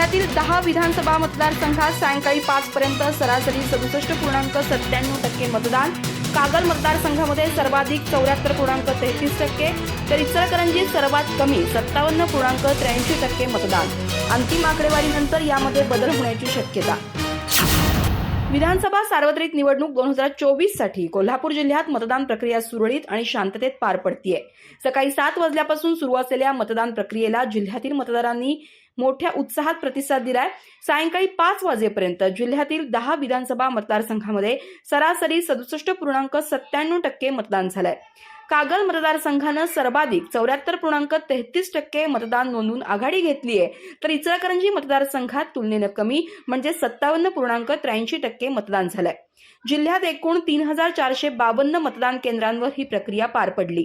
जिल्ह्यातील दहा विधानसभा मतदारसंघात सायंकाळी पाच पर्यंत सरासरी सदुसष्ट पूर्णांक सत्त्याण्णव टक्के मतदान. कागल मतदारसंघामध्ये सर्वाधिक चौऱ्याहत्तर पूर्णांक तेहतीस टक्के तर इचलकरंजीत सर्वात कमी सत्तावन्न पूर्णांक त्र्याऐंशी टक्के मतदान. अंतिम आकडेवारीनंतर यामध्ये बदल होण्याची शक्यता. विधानसभा सार्वत्रिक निवडणूक दोन हजार चोवीससाठी कोल्हापूर जिल्ह्यात मतदान प्रक्रिया सुरळीत आणि शांततेत पार पडतीये. सकाळी सात वाजल्यापासून सुरू असलेल्या मतदान प्रक्रियेला जिल्ह्यातील मतदारांनी मोठ्या उत्साहात प्रतिसाद दिलाय. सायंकाळी पाच वाजेपर्यंत जिल्ह्यातील दहा विधानसभा मतदारसंघामध्ये सरासरी सदुसष्ट पूर्णांक सत्त्याण्णव टक्के मतदान झालंय. कागल मतदारसंघानं सर्वाधिक चौऱ्याहत्तर पूर्णांक तेहतीस टक्के मतदान नोंदवून आघाडी घेतली आहे. तर इचलकरंजी मतदारसंघात तुलनेनं कमी म्हणजे सत्तावन्न पूर्णांक त्र्याऐंशी टक्के मतदान झालंय. जिल्ह्यात एकूण तीन हजार चारशे बावन्न मतदान केंद्रांवर ही प्रक्रिया पार पडली.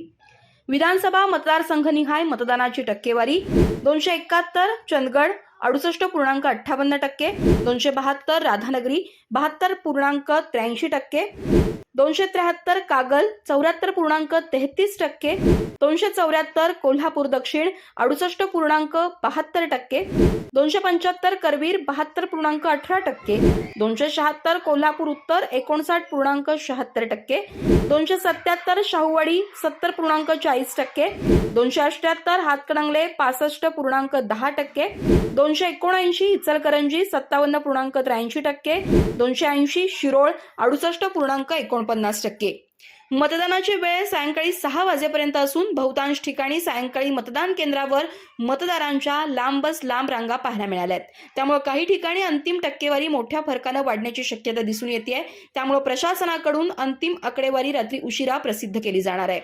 विधानसभा मतदारसंघनिहाय मतदानाची टक्केवारी दोनशे एकाहत्तर चंदगड अडुसष्ट पूर्णांक अठ्ठावन्न टक्के दोनशे बहात्तर राधानगरी बहात्तर पूर्णांक त्र्याऐंशी टक्के दोनशे त्र्याहत्तर कागल चौऱ्याहत्तर पूर्णांक तेहतीस टक्के दोनशे चौऱ्याहत्तर कोल्हापूर दक्षिण अडुसष्ट पूर्णांक बहात्तर टक्के दोनशे पंच्याहत्तर करवीर बहात्तर पूर्णांक अठरा टक्के दोनशे शहात्तर कोल्हापूर उत्तर एकोणसाठ पूर्णांक शहात्तर टक्के दोनशे सत्याहत्तर शाहूवाडी सत्तर पूर्णांक चाळीस टक्के दोनशे अठ्याहत्तर हातकणंगले पासष्ट पूर्णांक दहा टक्के दोनशे एकोणऐंशी इचलकरंजी सत्तावन्न पूर्णांक त्र्याऐंशी टक्के दोनशे ऐंशी शिरोळ अडुसष्ट पूर्णांक एकोण एकोणपन्नास टक्के. मतदानाची वेळ सायंकाळी सहा वाजेपर्यंत असून बहुतांश ठिकाणी सायंकाळी मतदान केंद्रावर मतदारांच्या लांबच लांब रांगा पाहायला मिळाल्या आहेत त्यामुळे काही ठिकाणी अंतिम टक्केवारी मोठ्या फरकानं वाढण्याची शक्यता दिसून येते त्यामुळे प्रशासनाकडून अंतिम आकडेवारी रात्री उशिरा प्रसिद्ध केली जाणार आहे.